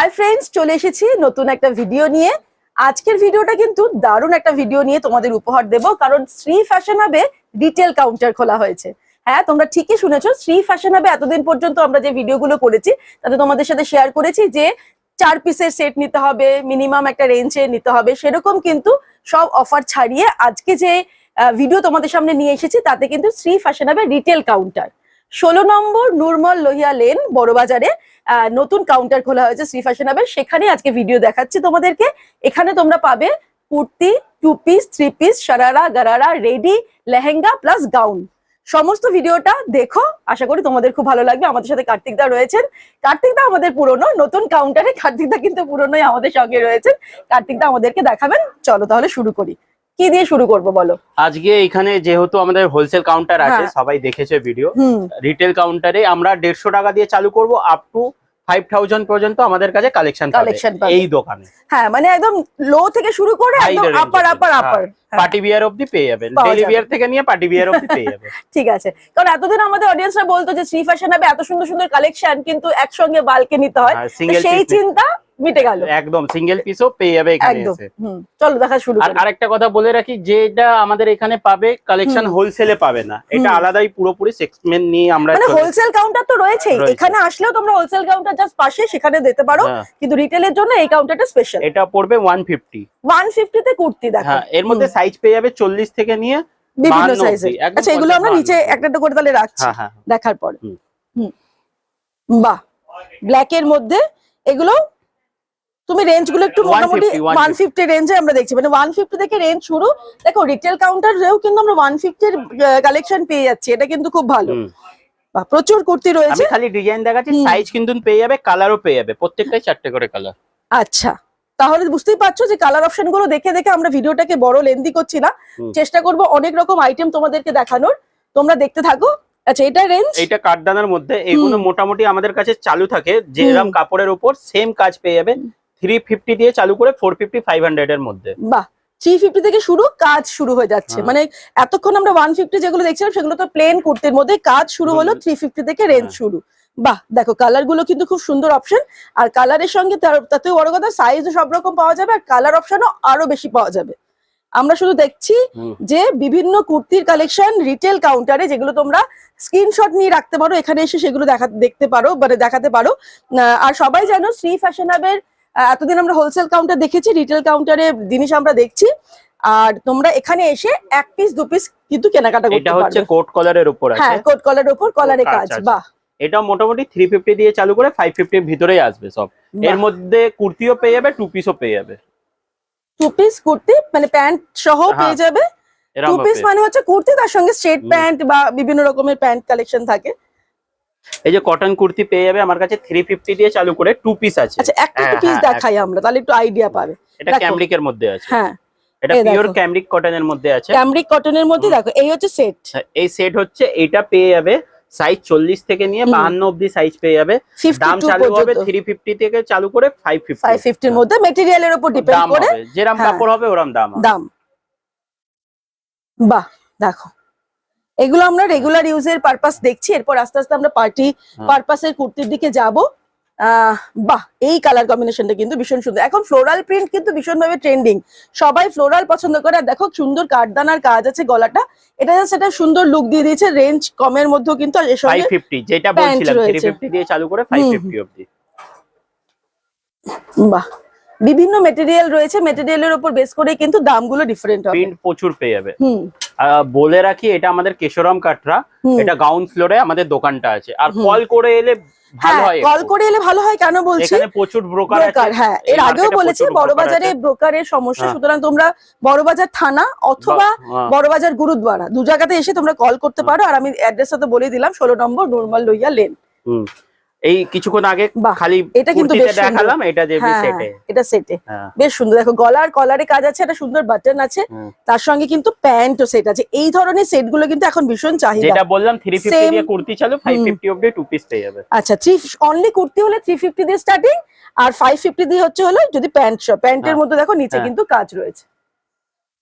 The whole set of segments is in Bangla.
হাই ফ্রেন্ডস চলে এসেছি নতুন একটা ভিডিও নিয়ে। আজকের ভিডিওটা কিন্তু দারুণ একটা ভিডিও নিয়ে তোমাদের উপহার দেব, কারণ শ্রী ফ্যাশন হাবে রিটেল কাউন্টার খোলা হয়েছে। হ্যাঁ তোমরা ঠিকই শুনেছো, শ্রী ফ্যাশন হাবে এতদিন পর্যন্ত আমরা যে ভিডিওগুলো করেছি, তাতে তোমাদের সাথে শেয়ার করেছি যে চার পিসের সেট নিতে হবে মিনিমাম একটা রেঞ্জে নিতে হবে, সেরকম কিন্তু সব অফার ছাড়িয়ে আজকে যে ভিডিও তোমাদের সামনে নিয়ে এসেছি, তাতে কিন্তু শ্রী ফ্যাশন হাবে রিটেল কাউন্টার ষোলো নম্বর নুরমল লোহিয়া লেন বড়বাজারে নতুন কাউন্টার খোলা হয়েছে শ্রী ফ্যাশন হাবের সেখানে আজকে ভিডিও দেখাচ্ছি তোমাদেরকে। এখানে তোমরা পাবে kurti two piece three piece sharara, gharara, ready, lehenga plus gown সমস্ত ভিডিওটা দেখো। আশা করি তোমাদের খুব ভালো লাগবে। আমাদের সাথে কার্তিক দা রয়েছেন। কার্তিক দা আমাদের পুরনো। নতুন কাউন্টারে কার্তিক দা কিন্তু পুরনোই আমাদের সঙ্গে রয়েছেন। কার্তিক দা আমাদেরকে দেখাবেন। চলো তাহলে শুরু করি। কি দিয়ে শুরু করব বলো? আজকে এখানে যেহেতু আমাদের হোলসেল কাউন্টার আছে হ্যাঁ। সবাই দেখেছে ভিডিও রিটেল কাউন্টারে আমরা দেড়শো টাকা দিয়ে চালু করব আপ টু ফাইভ থাউজেন্ড পর্যন্ত আমাদের কাছে কালেকশন পাবে। এই দোকানে। হ্যাঁ মানে একদম লো থেকে শুরু করে একদম আপার আপার হ্যাঁ। আপার পার্টি বিয়ার অব্দি পেয়ে যাবেন। ডেলি বিয়ার থেকে নিয়ে পার্টি বিয়ার অব্দি পেয়ে যাবেন। ঠিক আছে। কারণ এতদিন আমাদের অডিয়েন্সরা বলতো যে শ্রী ফ্যাশন হবে এত সুন্দর সুন্দর কালেকশন কিন্তু একসঙ্গে বালকে নিতে হয়। সেই চিন্তা মিটে গেল। একদম সিঙ্গেল পিসও পেয়ে যাবে এখানে এসে। চলো দেখা শুরু আর আরেকটা কথা বলে রাখি যেটা আমাদের এখানে পাবে কালেকশন হোলসেলে পাবে না। এটা আলাদাই পুরোপুরি সেক্সমেন্ট নিয়ে আমরা মানে হোলসেল কাউন্টার তো রয়েছেই। রয়েছে। এখানে আসলেও তোমরা হোলসেল কাউন্টার জাস্ট পাশে সেখানে দিতে পারো। হ্যাঁ, কিন্তু রিটেলের জন্য এই কাউন্টারটা স্পেশাল এটা পড়বে ওয়ান ফিফটি ওয়ান ফিফটিতে কুর্তি দেখো হ্যাঁ এর মধ্যে সাইজ পেয়ে যাবে চল্লিশ থেকে নিয়ে বিভিন্ন 52 সাইজের আচ্ছা এগুলো আমরা নিচে একটা একটা করে তাহলে রাখছি। হ্যাঁ দেখার পরে। হুম। বাহ। ব্ল্যাক এর মধ্যে এগুলো তুমি রেঞ্জগুলো একটু 150, মোটামুটি ওয়ান ফিফটি রেঞ্জে আমরা দেখছি। মানে ওয়ান ফিফটি থেকে রেঞ্জ শুরু। দেখো রিটেল কাউন্টারেও কিন্তু আমরা ওয়ান ফিফটির কালেকশন পেয়ে যাচ্ছি। এটা কিন্তু খুব ভালো। প্রচুর কুর্তি রয়েছে। খালি ডিজাইন দেখাচ্ছি সাইজ কিন্তু পেয়ে যাবে কালারও পেয়ে যাবে প্রত্যেকটাই চারটে করে কালার আচ্ছা। তাহলে বুঝতেই পারছ যে কালার অপশনগুলো দেখে দেখে আমরা ভিডিওটাকে বড় লেন্দি করছি না। চেষ্টা করব অনেক রকম আইটেম তোমাদেরকে দেখানোর। তোমরা দেখতে থাকো। আচ্ছা এটা রেঞ্জ এটা কাঠদানার মধ্যে এগুলো মোটামুটি আমাদের কাছে চালু থাকে যে এরকম কাপড়ের উপর সেম কাজ পেয়ে যাবে। থ্রি ফিফটি দিয়ে চালু করে ফোর ফিফটি ফাইভ হান্ড্রেড এর মধ্যে। বাহ থ্রি ফিফটি থেকে শুরু কাজ শুরু হয়ে যাচ্ছে। হ্যাঁ। মানে এতক্ষণ আমরা ওয়ান ফিফটি যেগুলো দেখছিলাম সেগুলো তো প্লেন কুর্তির মধ্যে কাজ শুরু হলো। থ্রি ফিফটি থেকে রেঞ্জ হ্যাঁ। শুরু। বাহ দেখো কালারগুলো কিন্তু খুব সুন্দর অপশন আর কালারের সঙ্গে তার- তাতেও বড় কথা সাইজও সব রকম পাওয়া যাবে আর কালার অপশনও আরও বেশি পাওয়া যাবে। আমরা শুধু দেখছি যে বিভিন্ন কুর্তির কালেকশন রিটেল কাউন্টারে যেগুলো তোমরা স্ক্রিনশট নিয়ে রাখতে পারো এখানে এসে সেগুলো দেখা দেখতে পারো মানে দেখাতে পারো। আর সবাই জানো শ্রী ফ্যাশন হাবের এতদিন আমরা হোলসেল কাউন্টার দেখেছি রিটেল কাউন্টারে জিনিস আমরা দেখছি। আর তোমরা এখানে এসে এক পিস দু পিস কিন্তু কেনাকাটা এটা করতে হচ্ছে কোট কলারের উপর আছে। হ্যাঁ কোট কলারের উপর কলারে কাজ কাজ বাহ। এটা মোটামুটি থ্রি ফিফটি দিয়ে চালু করে ফাইভ ফিফটির ভিতরেই আসবে সব। এর মধ্যে কুর্তিও পেয়ে যাবে টু পিসও পেয়ে যাবে। টু পিস কুর্তি মানে প্যান্ট সহ হ্যাঁ, পেয়ে যাবে। টু পিস মানে হচ্ছে কুর্তি তার সঙ্গে স্ট্রেট প্যান্ট বা বিভিন্ন রকমের প্যান্ট কালেকশন থাকে। এই যে কটন কুর্তি পেয়ে যাবে আমার কাছে থ্রি ফিফটি দিয়ে চালু করে টু পিস আছে। আচ্ছা একটা হ্যাঁ, পিস হ্যাঁ, দেখাই আমরা তাহলে একটু আইডিয়া পাবে। এটা। ক্যামরিকের মধ্যে আছে। হ্যাঁ এটা পিওর। ক্যামরিক কটনের মধ্যে আছে। ক্যামরিক কটনের মধ্যে দেখো এই হচ্ছে সেট আচ্ছা, এই সেট হচ্ছে এটা পেয়ে যাবে সাইজ চল্লিশ থেকে নিয়ে। বাহান্ন অব্দি সাইজ পেয়ে যাবে। দাম চালু হবে থ্রি ফিফটি থেকে চালু করে ফাইভ ফিফটি ফাইভ ফিফটির মধ্যে মেটেরিয়ালের উপর ডিপেন্ড করে। যেরকম হ্যাঁ। কাপড় হবে ওরম দাম দাম। বাহ দেখো। এগুলো আমরা রেগুলার ইউজের পারপাস দেখছি এরপর আস্তে আস্তে আমরা পার্টি হ্যাঁ। পারপাসের কুর্তির দিকে যাব। বাহ এই কালার কম্বিনেশনটা কিন্তু ভীষণ সুন্দর। এখন ফ্লোরাল প্রিন্ট কিন্তু ভীষণভাবে ট্রেন্ডিং সবাই ফ্লোরাল পছন্দ করে আর দেখো সুন্দর কাঠদানার কাজ আছে গলাটা। এটা সেটা সুন্দর লুক দিয়ে দিয়েছে রেঞ্জ কমের মধ্যেও কিন্তু যেটা বলছিলাম থ্রি রয়েছে। ফিফটি দিয়ে চালু করে ফাইভ হুম, ফিফটি অব্দি বাহ বিভিন্ন মেটেরিয়াল রয়েছে মেটেরিয়ালের উপর বেস করে কিন্তু দামগুলো ডিফারেন্ট হবে। প্রিন্ট প্রচুর পেয়ে যাবে। হুম। বলে রাখি এটা আমাদের কেশরম কাটরা। এটা গাউন ফ্লোরে আমাদের দোকানটা আছে। আর কল করে এলে ভালো হ্যাঁ হয় কল করে এলে ভালো হয় কেন বলছি? এখানে প্রচুর ব্রোকার আছে। হ্যাঁ এর আগেও বলেছি প্রচুর বড় broker বাজারে আছে। ব্রোকারের সমস্যা হ্যাঁ। সুতরাং তোমরা বড় বাজার থানা অথবা হ্যাঁ। গুরুদ্বারা দু জায়গাতে এসে তোমরা কল করতে পারো। আর আমি অ্যাড্রেসটা তো বলে দিলাম ষোলো নম্বর নর্মাল লইয়া লেন। এই কিছুক্ষণ আগে খালি এটা কিন্তু। দেখালাম এটা যে হ্যাঁ সেটে এটা সেটে হ্যাঁ। বেশ সুন্দর। দেখো গলার কলারে কাজ আছে একটা সুন্দর বাটন আছে তার সঙ্গে কিন্তু প্যান্টও সেট আছে। এই ধরনের সেটগুলো কিন্তু এখন ভীষণ চাহিদা। যেটা বললাম থ্রি ফিফটি Same- দিয়ে কুর্তি চালু ফাইভ হুম। ফিফটি অব্দি টু পিস পেয়ে যাবে। আচ্ছা থ্রি অনলি কুর্তি হলে থ্রি ফিফটি দিয়ে স্টার্টিং আর ফাইভ ফিফটি দিয়ে হচ্ছে হলো যদি প্যান্ট প্যান্টের হ্যাঁ। মধ্যে দেখো নিচে হ্যাঁ। কিন্তু কাজ রয়েছে।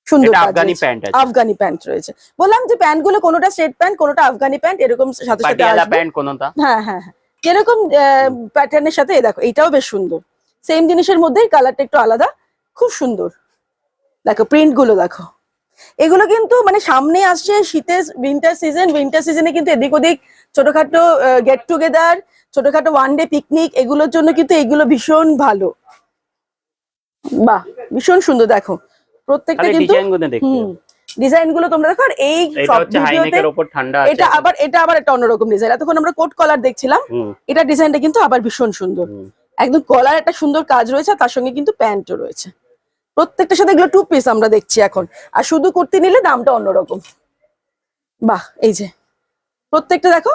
সুন্দর আফগানি প্যান্ট আছে। আফগানি প্যান্ট রয়েছে। বললাম যে প্যান্টগুলো কোনোটা স্ট্রেট প্যান্ট কোনোটা আফগানি প্যান্ট এরকম সাথে সাথে প্যান্ট কোনটা। হ্যাঁ হ্যাঁ হ্যাঁ। যেরকম প্যাটার্নের সাথে দেখো এটাও বেশ সুন্দর। সেম জিনিসের মধ্যেই কালারটা একটু আলাদা খুব সুন্দর। দেখো প্রিন্টগুলো দেখো। এগুলো কিন্তু মানে সামনে আসছে শীতের উইন্টার সিজন উইন্টার সিজনে কিন্তু এদিক ওদিক ছোটখাটো গেট টুগেদার ছোটখাটো ওয়ান ডে পিকনিক এগুলোর জন্য কিন্তু এগুলো ভীষণ ভালো। বাহ ভীষণ সুন্দর দেখো। প্রত্যেকটা কিন্তু হুম। ডিজাইনগুলো তোমরা দেখো আর এই এটা ভিডিওতে হাইনেকের আবার এটা আবার একটা অন্যরকম ডিজাইন এতক্ষণ আমরা কোট কলার দেখছিলাম এটা ডিজাইনটা কিন্তু আবার ভীষণ সুন্দর। একদম কলার একটা সুন্দর কাজ রয়েছে তার সঙ্গে কিন্তু প্যান্টও রয়েছে। প্রত্যেকটার সাথে এগুলো টু পিস আমরা দেখছি এখন। আর শুধু কুর্তি নিলে দামটা অন্যরকম। বাহ এই যে। প্রত্যেকটা দেখো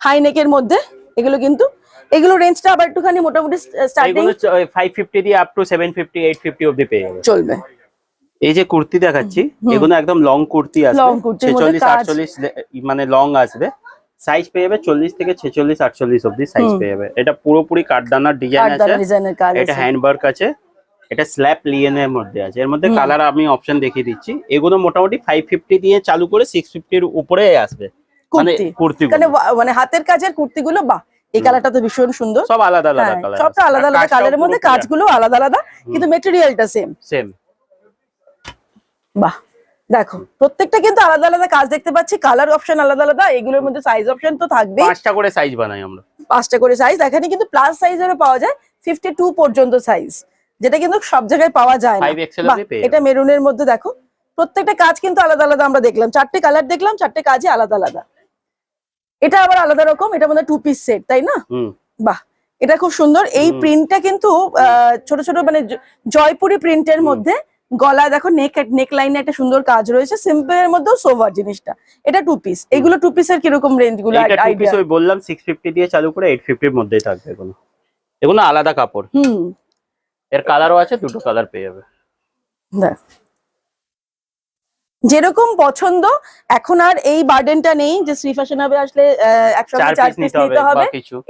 হাই নেকের মধ্যে এগুলো কিন্তু এগুলো রেঞ্জটা আবার একটুখানি মোটামুটি স্টার্টিং এগুলো ফাইভ ফিফটি দিয়ে up to seven fifty eight fifty অব্দি পেয়ে যাবে। চলবে। এই যে কুর্তি দেখাচ্ছি। এগুলো একদম লং কুর্তি আসবে Long ছেচল্লিশ আটচল্লিশ মানে লং আসবে। সাইজ পেয়ে যাবে চল্লিশ থেকে ছেচল্লিশ আটচল্লিশ অব্দি সাইজ পেয়ে যাবে। এটা পুরোপুরি কাঠদানার ডিজাইন আছে। এটা আছে। হ্যান্ড ওয়ার্ক আছে। এটা স্ল্যাব লিয়েনের মধ্যে আছে। এর মধ্যে কালার আমি অপশন দেখিয়ে দিচ্ছি। এগুলো মোটামুটি ফাইভ ফিফটি দিয়ে চালু করে সিক্স ফিফটির উপরে আসবে। মানে কুর্তি। মানে মানে হাতের কাজের কুর্তিগুলো বাহ এই কালারটা তো ভীষণ সুন্দর। সব আলাদা আলাদা হ্যাঁ, কালার সবটা আলাদা আলাদা কালারের মধ্যে কাজগুলো আলাদা আলাদা কিন্তু মেটেরিয়ালটা সেম সেম বাহ দেখো প্রত্যেকটা কিন্তু আলাদা আলাদা কাজ দেখতে পাচ্ছি কালার অপশন আলাদা আলাদা এগুলোর মধ্যে সাইজ অপশন তো থাকবে পাঁচটা করে সাইজ বানাই আমরা। পাঁচটা করে সাইজ এখানে কিন্তু প্লাস সাইজেরও পাওয়া যায় ফিফটি টু পর্যন্ত সাইজ যেটা কিন্তু সব জায়গায় পাওয়া যায় না। এটা মেরুনের মধ্যে দেখো প্রত্যেকটা কাজ কিন্তু আলাদা আলাদা আমরা দেখলাম চারটে কালার দেখলাম চারটে কাজই আলাদা আলাদা। এটা আবার আলাদা রকম এটা মধ্যে টু পিস সেট তাই না? বাহ এটা খুব সুন্দর এই প্রিন্টটা কিন্তু আহ, ছোট ছোট মানে জয়পুরি প্রিন্টের মধ্যে গলায় দেখো নেক নেক লাইনে একটা সুন্দর কাজ রয়েছে। সিম্পল এর মধ্যেও সোভার জিনিসটা। এটা টু পিস এগুলো টু পিসের কীরকম রেঞ্জগুলো এইটা টু পিস আইডিয়া ওই বললাম সিক্স ফিফটি দিয়ে চালু করে এইট ফিফটির মধ্যেই থাকবে এগুলো। এগুলো আলাদা কাপড়। হুম। এর কালারও আছে দুটো কালার পেয়ে যাবে। দেখ। যেরকম পছন্দ এখন আর এই বার্ডেনটা নেই যে শ্রী ফ্যাশন হবে আসলে একসঙ্গে চার পিস নিতে হবে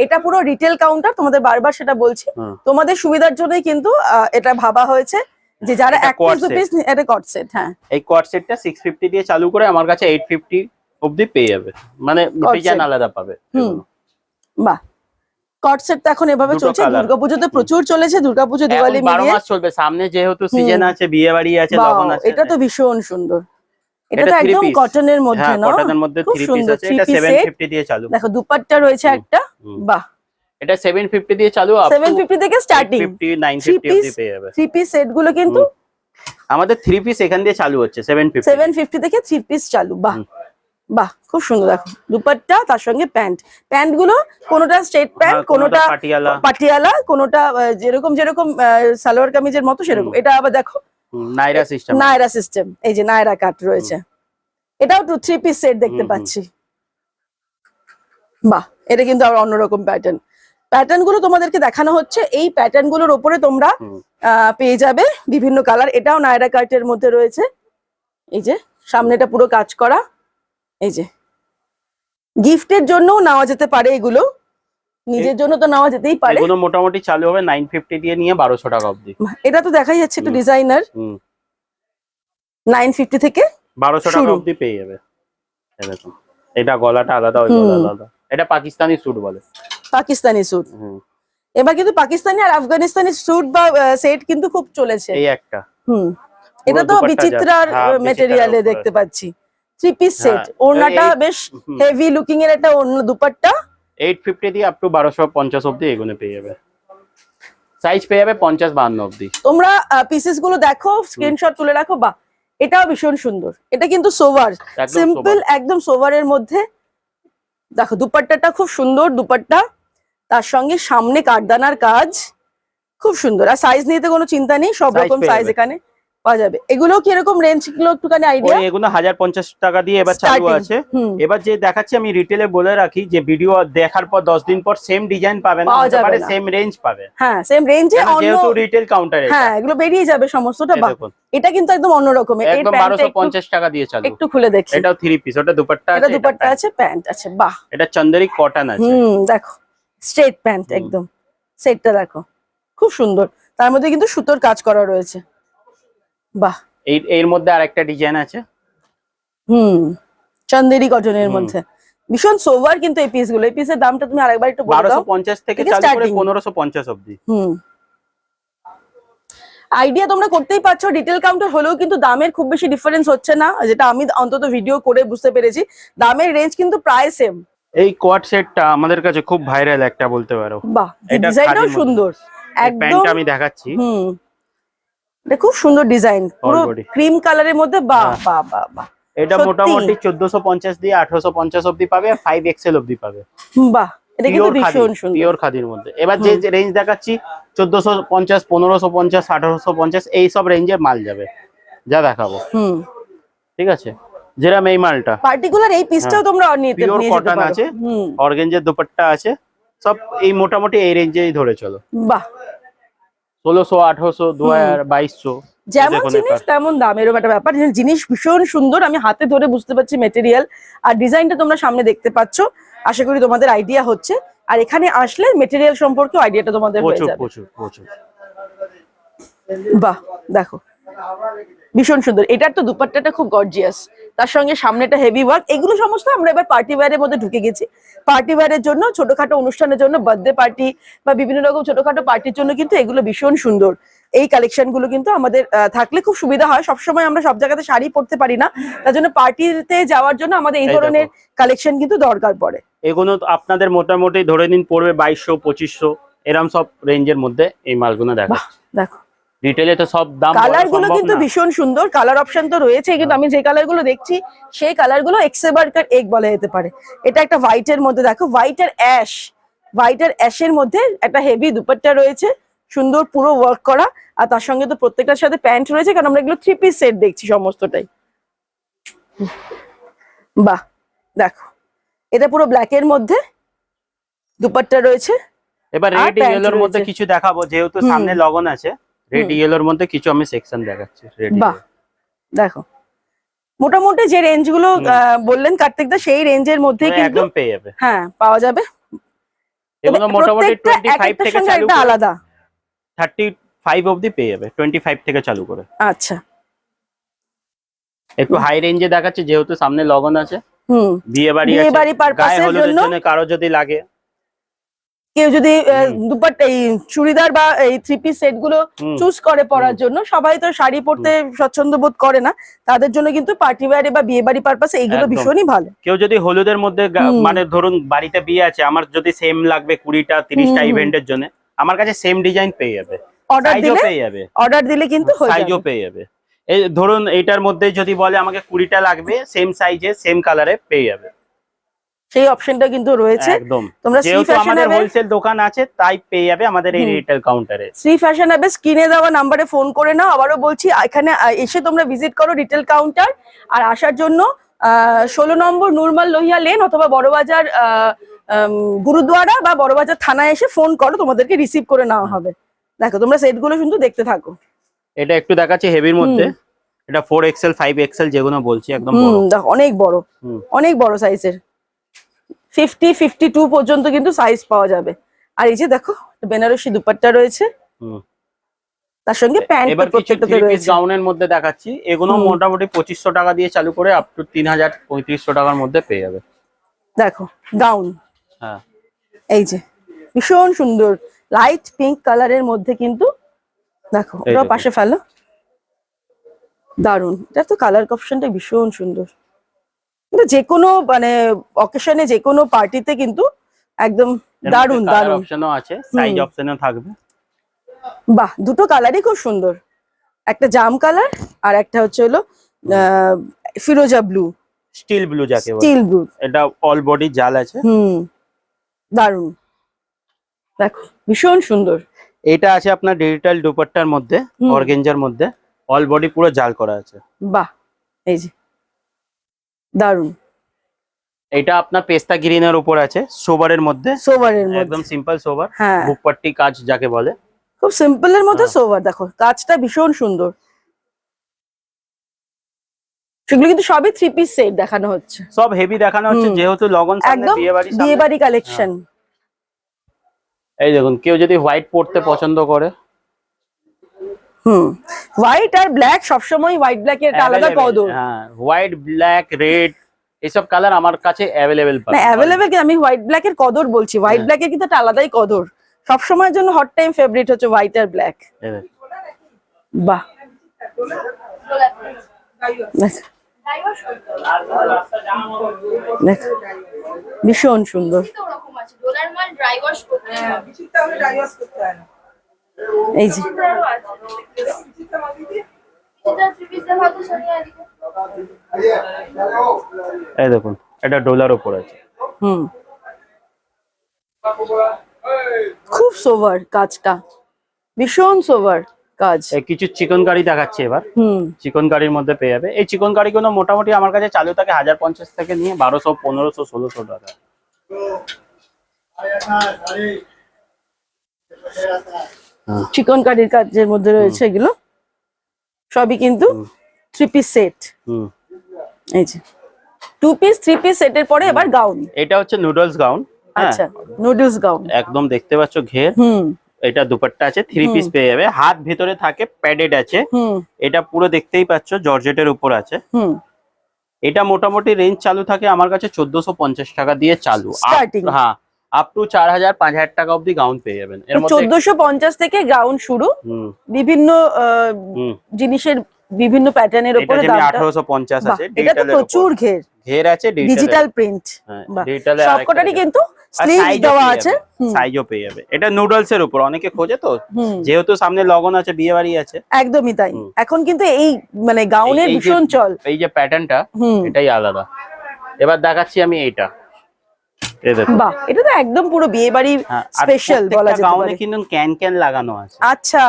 এটা পুরো রিটেল কাউন্টার তোমাদের বারবার সেটা বলছি। তোমাদের সুবিধার জন্যই কিন্তু এটা ভাবা হয়েছে। যে যারা এক quad পিস দু এটা কট সেট হ্যাঁ। এই কোয়াড সেটটা সিক্স ফিফটি দিয়ে চালু করে আমার কাছে এইট ফিফটি অব্দি পেয়ে যাবে। মানে ডিজাইন আলাদা পাবে। বাহ। কট সেট তো এখন এভাবে চলছে। দুর্গাপুজোতে প্রচুর চলেছে। দুর্গাপুজো দিওয়ালি মাস চলবে। সামনে যেহেতু সিজন আছে বিয়ে বাড়ি আছে লগন আছে। এটা তো ভীষণ সুন্দর। এটা তো একদম কটনের মধ্যে হ্যাঁ না? কটনের মধ্যে পিস আছে। এটা দিয়ে চালু। দেখো দুপাট্টা রয়েছে একটা। বাহ। এটা সেভেন ফিফটি দিয়ে চালু সেভেন ফিফটি থেকে starting fifty nine Three fifty অব্দি piece। পেয়ে যাবে। থ্রি পিস সেটগুলো কিন্তু আমাদের থ্রি পিস এখান দিয়ে চালু হচ্ছে সেভেন ফিফটি সেভেন ফিফটি থেকে থ্রি পিস চালু। বাহ বাহ খুব সুন্দর। দেখো দুপাট্টা তার সঙ্গে প্যান্ট প্যান্টগুলো কোনোটা স্ট্রেট প্যান্ট কোনোটা পাটিয়ালা। কোনোটা যেরকম যেরকম সালোয়ার কামিজের মতো সেরকম। এটা আবার দেখো নাইরা সিস্টেম নায়রা সিস্টেম এই যে নায়রা কাট রয়েছে। এটাও টু থ্রি পিস সেট দেখতে। পাচ্ছি। বাহ এটা কিন্তু আবার অন্যরকম প্যাটার্ন প্যাটার্নগুলো তোমাদেরকে দেখানো হচ্ছে এই প্যাটার্নগুলোর ওপরে তোমরা পেয়ে যাবে বিভিন্ন কালার এটাও নায়রা কাটের মধ্যে রয়েছে। এই যে সামনেটা পুরো কাজ করা। এই যে গিফটের জন্যও নেওয়া যেতে পারে এগুলো। নিজের জন্য তো নেওয়া যেতেই পারে। এগুলো মোটামুটি চালু হবে নাইন ফিফটি দিয়ে নিয়ে বারোশো টাকা অবধি। এটা তো দেখাই যাচ্ছে একটু ডিজাইনার হুম। নাইন ফিফটি থেকে বারোশো টাকা অবধি পেয়ে যাবে। এটা গলাটা আলাদা ওই গলা আলাদা। এটা পাকিস্তানি স্যুট বলে। পাকিস্তানি স্যুট এবার কিন্তু পাকিস্তানি আর আফগানিস্তানি স্যুট বা সেট কিন্তু খুব চলেছে। এই একটা। হুম। এটা তো বিচিত্রার যাচ্ছে। হ্যাঁ, মেটেরিয়ালে দেখতে পাচ্ছি। থ্রি পিস সেট ওড়নাটা বেশ হেভি লুকিং এর একটা ওড়না দুপাট্টা। এইট ফিফটি দিয়ে আপ টু বারোশো পঞ্চাশ অব্দি এগুলো পেয়ে যাবে। সাইজ পেয়ে যাবে পঞ্চাশ বাহান্ন অব্দি তোমরা পিসেসগুলো দেখো স্ক্রিনশট তুলে রাখো বা এটাও ভীষণ সুন্দর। এটা কিন্তু সোভার সিম্পল একদম সোভারের মধ্যে। দেখো দুপাট্টাটা খুব সুন্দর দুপাট্টা। তার সঙ্গে সামনে কাঠদানার কাজ খুব সুন্দর। আর সাইজ নিতে কোনো চিন্তা নেই সব রকম সাইজ এখানে পাওয়া যাবে। এগুলো কি এরকম রেঞ্জগুলো একটুখানি আইডিয়া এগুলো টাকা দিয়ে এবার চালু আছে। এবার যে দেখাচ্ছি আমি রিটেলে বলে রাখি যে ভিডিও দেখার পর দশ দিন পর সেম ডিজাইন না পারে সেম রেঞ্জ পাবে। হ্যাঁ সেম রেঞ্জে কেন অন্য যেহেতু রিটেল কাউন্টারে হ্যাঁ এগুলো বেরিয়ে যাবে সমস্তটা। এটা কিন্তু একদম অন্য রকমের টাকা দিয়ে চালু। একটু খুলে দেখি। এটাও পিস ওটা দুপাট্টা আছে এটা দুপাট্টা প্যান্ট। আছে প্যান্ট আছে বাহ। এটা চন্দেরি কটন আছে। হুম দেখো। স্ট্রেট প্যান্ট একদম। সেটটা দেখো। খুব সুন্দর। তার মধ্যে কিন্তু সুতোর কাজ করা রয়েছে। বাহ। এই এর মধ্যে আরেকটা ডিজাইন আছে। হুম। চন্দেরি কটনের। মধ্যে। ভীষণ সোভার কিন্তু এই পিসগুলো এই পিসের দামটা তুমি আরেকবার একটু বলে বারোশো দাও পঞ্চাশ থেকে থেকে চালু করে starting। পনেরোশো পঞ্চাশ অব্দি হুম। আইডিয়া তোমরা করতেই পারছ। রিটেল কাউন্টার হলেও কিন্তু দামের খুব বেশি ডিফারেন্স হচ্ছে না। যেটা আমি অন্তত ভিডিও করে বুঝতে পেরেছি। দামের রেঞ্জ কিন্তু প্রায় সেম এই কোয়াড সেটটা আমাদের কাছে খুব ভাইরাল একটা বলতে পারো। বাহ ডিজাইনটাও সুন্দর। একদম আমি দেখাচ্ছি। হুম। এটা খুব সুন্দর ডিজাইন পুরো ক্রিম কালারের মধ্যে বাহ হ্যাঁ। বাহ বাহ বাহ। এটা মোটামুটি চোদ্দশো পঞ্চাশ দিয়ে আঠারোশো পঞ্চাশ অব্দি পাবে আর ফাইভ এক্সেল অব্দি পাবে। বাহ এটা কিন্তু ভীষণ সুন্দর। পিওর খাদির মধ্যে। এবার যে রেঞ্জ দেখাচ্ছি চোদ্দশো পঞ্চাশ পনেরোশো পঞ্চাশ আঠারোশো পঞ্চাশ এই সব রেঞ্জের মাল যাবে। যা দেখাবো। হুম। ঠিক আছে? যেরকম এই মালটা। পার্টিকুলার এই পিসটাও তোমরা নিতে পিওর কটন আছে হুম। অর্গেঞ্জের দুপাট্টা আছে সব এই মোটামুটি এই রেঞ্জেই ধরে চলো। বাহ। ষোলোশো আঠারোশো দু হাজার বাইশশো যেমন জিনিস তেমন দাম এরকম একটা ব্যাপার। জিনিস ভীষণ সুন্দর আমি হাতে ধরে বুঝতে পারছি মেটেরিয়াল আর ডিজাইনটা তোমরা সামনে দেখতে পাচ্ছ আশা করি তোমাদের আইডিয়া হচ্ছে। আর এখানে আসলে মেটেরিয়াল সম্পর্কে আইডিয়াটা তোমাদের হয়ে যাবে। বাহ দেখো। ভীষণ সুন্দর। এটার তো দুপাট্টাটা খুব গর্জিয়াস তার সঙ্গে সামনেটা হেভি ওয়ার্ক এগুলো সমস্ত আমরা এবার পার্টি ওয়্যারের মধ্যে ঢুকে গেছি। পার্টি ওয়্যারের জন্য ছোটখাটো অনুষ্ঠানের জন্য বার্থডে পার্টি বা বিভিন্ন রকম ছোটখাটো পার্টির জন্য কিন্তু এগুলো ভীষণ সুন্দর। এই কালেকশনগুলো কিন্তু আমাদের থাকলে খুব সুবিধা হয়। সবসময় আমরা সব জায়গাতে শাড়ি পরতে পারি না। তার জন্য পার্টিতে যাওয়ার জন্য আমাদের এই ধরনের কালেকশন কিন্তু দরকার পড়ে। এগুলো আপনাদের মোটামুটি ধরে নিন পড়বে বাইশশো পঁচিশশো এরম সব রেঞ্জের মধ্যে এই মালগুলো দেখা দেখো। রিটেলে তো সব দাম কালারগুলো কিন্তু ভীষণ সুন্দর। কালার অপশন তো রয়েছে কিন্তু আমি যে কালারগুলো দেখছি সেই কালারগুলো এক্সেবারকার এক বলা যেতে পারে। এটা একটা হোয়াইট এর মধ্যে দেখো হোয়াইট আর অ্যাশ হোয়াইট আর অ্যাশের মধ্যে একটা হেভি দুপাট্টা রয়েছে সুন্দর পুরো ওয়ার্ক করা আর তার সঙ্গে তো প্রত্যেকটার সাথে প্যান্ট রয়েছে কারণ আমরা এগুলো থ্রি পিস সেট দেখছি সমস্তটাই। বাহ দেখো এটা পুরো ব্ল্যাক এর মধ্যে দুপাট্টা রয়েছে এবার রেড ইয়েলোর মধ্যে কিছু দেখাবো যেহেতু সামনে লগন আছে। রেড ইয়েলোর মধ্যে কিছু আমি সেকশন দেখাচ্ছি রেড বাহ। দেখো। মোটামুটি যে রেঞ্জগুলো বললেন কার্তিক দা সেই রেঞ্জের মধ্যে কিন্তু একদম পেয়ে যাবে। হ্যাঁ পাওয়া যাবে। এগুলো মোটামুটি প্রত্যেকটা টোয়েন্টি এক ফাইভ একটার থেকে চালু একটা আলাদা। থার্টি ফাইভ অব্দি পেয়ে যাবে টোয়েন্টি ফাইভ থেকে চালু করে। আচ্ছা। একটু হাই রেঞ্জে দেখাচ্ছে যেহেতু সামনে লগন আছে। হুম। বিয়ে বাড়ি আছে বিয়ে বাড়ি জন্য জন্য কারও যদি লাগে। কেউ যদি। দুপাট্টা এই চুড়িদার বা এই থ্রি পিস সেটগুলো চুজ করে পরার জন্য সবাই তো শাড়ি পরতে স্বচ্ছন্দ বোধ করে না তাদের জন্য কিন্তু পার্টি ওয়্যারে বা বিয়ে বাড়ি পারপাসে এইগুলো ভীষণই ভালো। কেউ যদি হলুদের মধ্যে মানে ধরুন বাড়িতে বিয়ে আছে আমার যদি সেম লাগবে কুড়িটা তিরিশটা। ইভেন্টের জন্য আমার কাছে সেম ডিজাইন পেয়ে যাবে। অর্ডার দিলে পেয়ে যাবে। অর্ডার দিলে কিন্তু সাইজও পেয়ে যাবে। এই ধরুন এইটার মধ্যে যদি বলে আমাকে কুড়িটা লাগবে সেম সাইজে সেম কালারে পেয়ে যাবে। সেই অপশনটা কিন্তু রয়েছে। তোমরা শ্রী যেহেতু ফ্যাশন আমাদের হোলসেল দোকান আছে তাই পেয়ে যাবে আমাদের এই। রিটেল কাউন্টারে শ্রী ফ্যাশন অ্যাপে স্ক্রিনে দেওয়া নাম্বারে ফোন করে নাও। আবারও বলছি এখানে এসে তোমরা ভিজিট করো রিটেল কাউন্টার আর আসার জন্য ষোলো নম্বর নুরমাল লোহিয়া লেন অথবা বড়বাজার গুরুদুয়ারা বা বড়বাজার থানায় এসে ফোন করো তোমাদেরকে রিসিভ করে নেওয়া হবে। দেখো তোমরা সেটগুলো কিন্তু দেখতে থাকো। এটা একটু দেখাচ্ছি হেভির মধ্যে। এটা ফোর এক্সেল ফাইভ এক্সেল যেগুলো বলছি একদম বড়। দেখো অনেক বড়। অনেক বড় সাইজের ফিফটি ফিফটি টু পর্যন্ত কিন্তু সাইজ পাওয়া যাবে। আর এই যে দেখো বেনারসি দুপাট্টা রয়েছে। তার সঙ্গে প্যান্ট এবার প্রত্যেকটাতে রয়েছে। গাউনের মধ্যে দেখাচ্ছি। এগুলো মোটামুটি পঁচিশশো টাকা দিয়ে চালু করে আপ টু তিন হাজার পঁয়ত্রিশশো টাকার মধ্যে পেয়ে যাবে। দেখো গাউন হ্যাঁ। এই যে ভীষণ সুন্দর। লাইট পিঙ্ক কালারের মধ্যে কিন্তু দেখো দেখো। পাশে ফেলো। দারুণ এটা তো কালার অপশনটা ভীষণ সুন্দর। এটা যে কোনো মানে অকেশনে যে কোনো পার্টিতে কিন্তু একদম দারুণ দারুণ অপশনও আছে সাইজ। অপশনও থাকবে। বাহ দুটো কালারই খুব সুন্দর। একটা জাম কালার আর একটা হচ্ছে হলো ফিরোজা ব্লু স্টিল ব্লু যাকে বলে। স্টিল ব্লু এটা অল বডি জাল আছে। হুম দারুণ দেখো ভীষণ সুন্দর। এটা আছে আপনার ডিজিটাল দুপাট্টার মধ্যে। অর্গেঞ্জার মধ্যে। অল বডি পুরো জাল করা আছে। বাহ এই যে। দারুণ এটা আপনার পেস্তা গ্রিনের উপর আছে সোবারের মধ্যে। সোভারের মধ্যে। একদম সিম্পল সোবার হ্যাঁ। বুকপাট্টি কাজ যাকে বলে। খুব সিম্পলের মধ্যে হ্যাঁ। সোভার দেখো কাজটা ভীষণ সুন্দর। সেগুলো কিন্তু সবই থ্রি পিস সেট দেখানো হচ্ছে। সব হেভি দেখানো হচ্ছে যেহেতু লগন একদম বিয়ে বাড়ি বিয়ে বাড়ি কালেকশন এই দেখুন কেউ যদি হোয়াইট পড়তে পছন্দ করে হুম। হোয়াইট আর ব্ল্যাক সবসময় হোয়াইট ব্ল্যাক এর একটা আলাদা কদর। হ্যাঁ হোয়াইট ব্ল্যাক রেড এইসব কালার আমার কাছে অ্যাভেলেবেল না অ্যাভেলেবেল কি? আমি হোয়াইট ব্ল্যাক এর কদর বলছি। হোয়াইট হ্যাঁ। ব্ল্যাক এর কিন্তু একটা আলাদাই কদর। সবসময়ের জন্য হট টাইম ফেভারিট হচ্ছে হোয়াইট আর ব্ল্যাক বাহ। ভীষণ সুন্দর। ডোলার মাল ড্রাই ওয়াশ করতে হ্যাঁ, এই যে। এই দেখুন এটা ডলার উপর আছে। হুম। খুব সোভার কাজটা। ভীষণ সোভার কাজ। কিছু চিকন কারি দেখাচ্ছি এবার। হুম। চিকন কারির মধ্যে পেয়ে যাবে। এই চিকন কারিগুলো মোটামুটি আমার কাছে চালু থাকে হাজার পঞ্চাশ থেকে নিয়ে বারোশো পনেরোশো ষোলোশো টাকা। চিকন কারির কাজের মধ্যে রয়েছে এগুলো। সবই কিন্তু থ্রি পিস সেট হুম। এই যে। টু পিস থ্রি পিস সেটের পরে এবার গাউন এটা হচ্ছে নুডলস গাউন হ্যাঁ। আচ্ছা নুডলস গাউন একদম দেখতে পাচ্ছ ঘের। হুম। এটা দুপাট্টা আছে থ্রি পিস পেয়ে যাবে। হাত ভেতরে থাকে প্যাডেড আছে। হুম। এটা পুরো দেখতেই পাচ্ছ জর্জেটের উপর আছে। হুম। এটা মোটামুটি রেঞ্জ চালু থাকে আমার কাছে চোদ্দশো পঞ্চাশ টাকা দিয়ে চালু। হ্যাঁ। আপ টু চার হাজার পাঁচ হাজার টাকা অব্দি গাউন পেয়ে যাবেন। এর মধ্যে চোদ্দশো পঞ্চাশ থেকে গাউন শুরু। বিভিন্ন জিনিসের বিভিন্ন প্যাটার্নের উপরে আঠারোশো পঞ্চাশ আছে এটা তো প্রচুর ঘের। ঘের আছে ডিজিটাল প্রিন্ট হ্যাঁ, এর সবকটারই কিন্তু স্লিভ দেওয়া আছে। সাইজও পেয়ে যাবে। এটা নুডলস এর উপর অনেকে খোঁজে তো। যেহেতু সামনে লগন আছে বিয়ে বাড়ি আছে। একদমই তাই। এখন কিন্তু এই মানে গাউনের ভীষণ চল। এই যে প্যাটার্নটা এটাই আলাদা। এবার দেখাচ্ছি আমি এইটা। বাহ এটা তো একদম পুরো বিয়ে বাড়ির হ্যাঁ, স্পেশাল বলা যেতে পারে। কিন্তু ক্যান ক্যান লাগানো আছে। আচ্ছা।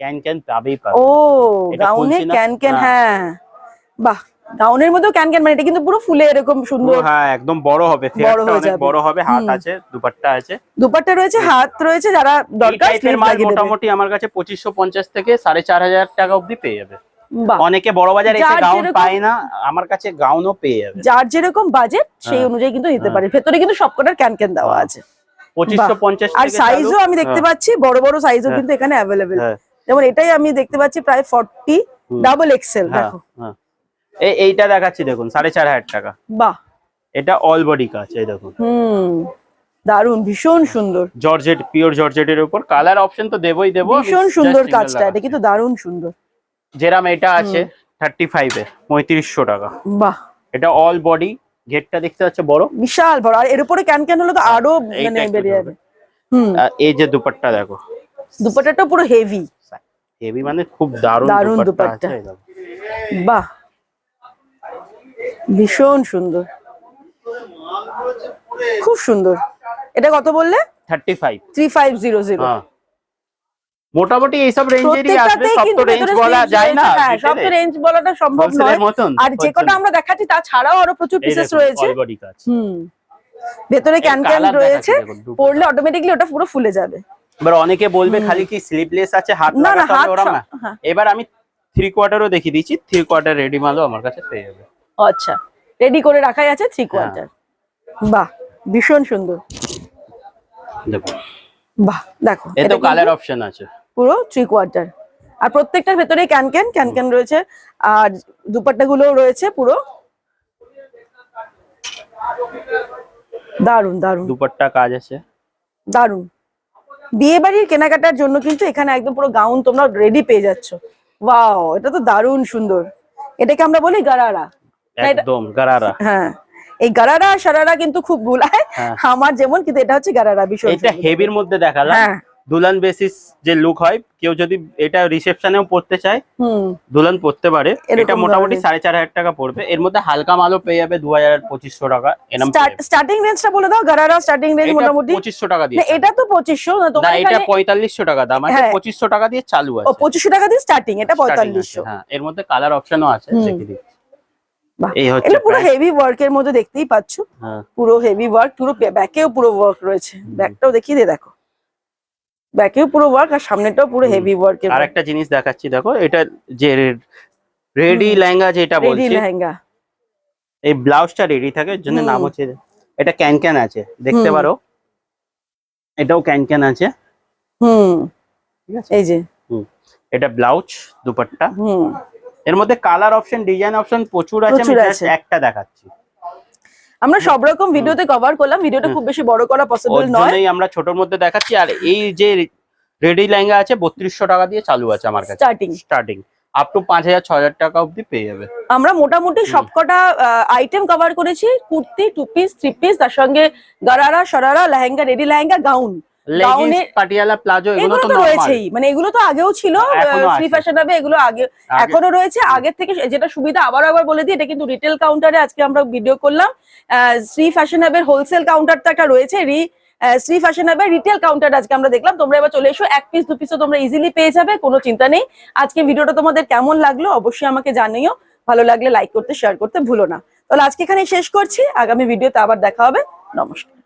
ক্যান ক্যান পাবেই পাবে। ও গাউনে ক্যান ক্যান হ্যাঁ। বাহ গাউনের মধ্যেও ক্যান ক্যান মানে এটা কিন্তু পুরো ফুলে এরকম সুন্দর। হ্যাঁ একদম বড় হবে। বড় হয়ে যাবে। বড় হবে হাত আছে দুপাট্টা আছে। দুপাট্টা রয়েছে হাত রয়েছে যারা দরকার মোটামুটি আমার কাছে পঁচিশশো পঞ্চাশ থেকে সাড়ে চার হাজার টাকা অব্দি পেয়ে যাবে। অনেকে বড় বাজারে এসে গাউন পায় না আমার কাছে গাউনও পেয়ে যাবে। যার যেরকম বাজেট সেই হ্যাঁ। অনুযায়ী কিন্তু নিতে হ্যাঁ। পারে। ভেতরে কিন্তু সবকটার ক্যান ক্যান দেওয়া হ্যাঁ। আছে। পঁচিশশো পঞ্চাশ আর সাইজও আমি দেখতে পাচ্ছি বড় বড় সাইজও। কিন্তু এখানে অ্যাভেলেবেল যেমন এটাই আমি দেখতে পাচ্ছি প্রায় ফর্টি। ডাবল এক্সেল দেখো। হ্যাঁ। এই এইটা দেখাচ্ছি দেখুন সাড়ে চার হাজার টাকা। বাহ। এটা অল বডি কাজ এই দেখুন। হুম দারুণ ভীষণ সুন্দর। জর্জেট পিওর জর্জেটের উপর। কালার অপশন তো দেবই দেবো ভীষণ সুন্দর কাজটা এটা কিন্তু দারুণ সুন্দর। যেরাম এটা আছে থার্টি ফাইভ ফাইভে পঁয়ত্রিশশো টাকা। বাহ। এটা অল বডি গেটটা দেখতে পাচ্ছে বড়? বিশাল বড় আর এর উপরে ক্যান ক্যান হলে তো আরও মানে বেরিয়ে যাবে। হুম। এই যে দুপাট্টা দেখো। দুপাট্টাটা পুরো হেভি হেভি মানে খুব দারুণ দারুণ দুপাট্টা। বাহ। ভীষণ সুন্দর। খুব সুন্দর। এটা কত বললে? 35 থ্রি ফাইভ জিরো জিরো হ্যাঁ। মোটামুটি এইসব রেঞ্জেরই আসবে সব তো রেঞ্জ বলা যায় না হ্যাঁ সব তো রেঞ্জ বলাটা সম্ভব নয়। আর যে কটা আমরা দেখাচ্ছি তাছাড়াও আরও প্রচুর পিসেস রয়েছে। হুম ভেতরে ক্যান ক্যান রয়েছে পড়লে অটোমেটিকলি ওটা পুরো ফুলে যাবে। এবার অনেকে বলবে খালি কি স্লিপলেস আছে হাত না, না, হাত হ্যাঁ। এবার আমি থ্রি কোয়ার্টারও দেখিয়ে দিচ্ছি থ্রি কোয়ার্টার রেডি মালও আমার কাছে পেয়ে যাবে। আচ্ছা রেডি করে রাখাই আছে থ্রি হ্যাঁ। কোয়ার্টার বাহ ভীষণ সুন্দর। দেখুন। বাহ দেখো এতে কালার অপশন আছে। পুরো থ্রি কোয়ার্টার আর প্রত্যেকটার ভেতরে ক্যান ক্যান ক্যান ক্যান রয়েছে। আর দুপাট্টা গুলো রয়েছে পুরো। দারুণ দারুণ দুপাট্টা কাজ আছে। দারুণ বিয়ে বাড়ির কেনাকাটার জন্য কিন্তু এখানে একদম পুরো গাউন তোমরা রেডি পেয়ে যাচ্ছ। ওয়াও এটা তো দারুণ সুন্দর। এটাকে আমরা বলি গারারা। একদম গারারা। হ্যাঁ। এই গারারা সারারা কিন্তু খুব ভুলায় হ্যাঁ। আমার যেমন কিন্তু এটা হচ্ছে গারারা ভীষণ এটা হেভির মধ্যে দেখালাম হ্যাঁ। দুলান বেসিস যে লুক হয় কেউ যদি এটা রিসেপশনেও পড়তে চায় হুম। দুলান পড়তে পারে। এটা মোটামুটি। সাড়ে চার হাজার টাকা পড়বে। এর মধ্যে হালকা মালও পেয়ে যাবে দু হাজার পঁচিশশো টাকা স্টার্টিং রেঞ্জটা বলে দাও গারারা স্টার্টিং রেঞ্জ মোটামুটি পঁচিশশো টাকা দিয়ে এটা তো পঁচিশশো না এটা পঁয়তাল্লিশশো টাকা দাম আছে হ্যাঁ। পঁচিশশো টাকা দিয়ে চালু ও আছে। পঁচিশশো টাকা দিয়ে স্টার্টিং এটা পঁয়তাল্লিশশো। হ্যাঁ এর মধ্যে কালার অপশনও আছে এই হচ্ছে পুরো হেভি ওয়ার্কের মধ্যে দেখতেই পাচ্ছ। হ্যাঁ। পুরো হেভি ওয়ার্ক পুরো ব্যাকেও পুরো ওয়ার্ক রয়েছে। ব্যাকটাও দেখিয়ে দে দেখো। ব্যাকেও পুরো ওয়ার্ক আর সামনেটাও পুরো হেভি ওয়ার্কের আর একটা জিনিস দেখাচ্ছি দেখো এটা যে রেডি লেহেঙ্গা যেটা বলছি রেডি লেহেঙ্গা। এই ব্লাউজটা রেডি থাকে এর জন্য। নাম হচ্ছে এটা ক্যান ক্যান আছে দেখতে পারো। এটাও ক্যান ক্যান আছে। হুম। ঠিক আছে? এই যে। এটা ব্লাউজ দুপাট্টা। হুম। এর মধ্যে কালার অপশন ডিজাইন অপশন প্রচুর আছে আমি প্রচুর আছে। একটা দেখাচ্ছি। আমরা সব রকম ভিডিওতে কভার করলাম ভিডিওটা খুব বেশি বড় করা পসিবল নয়। আমরা ছোটর মধ্যে দেখাচ্ছি আর এই যে রেডি লেহেঙ্গা আছে বত্রিশশো টাকা দিয়ে চালু আছে আমার কাছে। স্টার্টিং স্টার্টিং আপ টু পাঁচ হাজার ছ হাজার টাকা অবধি পেয়ে যাবে। আমরা মোটামুটি সবকটা আইটেম কভার করেছি kurti two piece three piece তার সঙ্গে gharara sharara lehenga ready lehenga gown leggings Patiala palazzo এগুলো তো রয়েছেই। মানে এগুলো তো আগেও ছিল ফ্যাশন হবে এগুলো আগে আগে- এখনও রয়েছে। আগের থেকে যেটা সুবিধা আবার আবার বলে দিই এটা কিন্তু রিটেল কাউন্টারে আজকে আমরা ভিডিও করলাম। ফ্যাশন হাবের হোলসেল কাউন্টার তো একটা রয়েছে। রি শ্রী ফ্যাশন হাবের রিটেল কাউন্টার আজকে আমরা দেখলাম। তোমরা এবার চলে এসো এক পিস দু পিসও তোমরা ইজিলি পেয়ে যাবে কোনো চিন্তা নেই। আজকে ভিডিওটা তোমাদের কেমন লাগল অবশ্যই আমাকে জানিও। ভালো লাগলে লাইক করতে শেয়ার করতে ভুলো না। তাহলে আজকে এখানে শেষ করছি। আগামী ভিডিওতে আবার দেখা হবে। নমস্কার।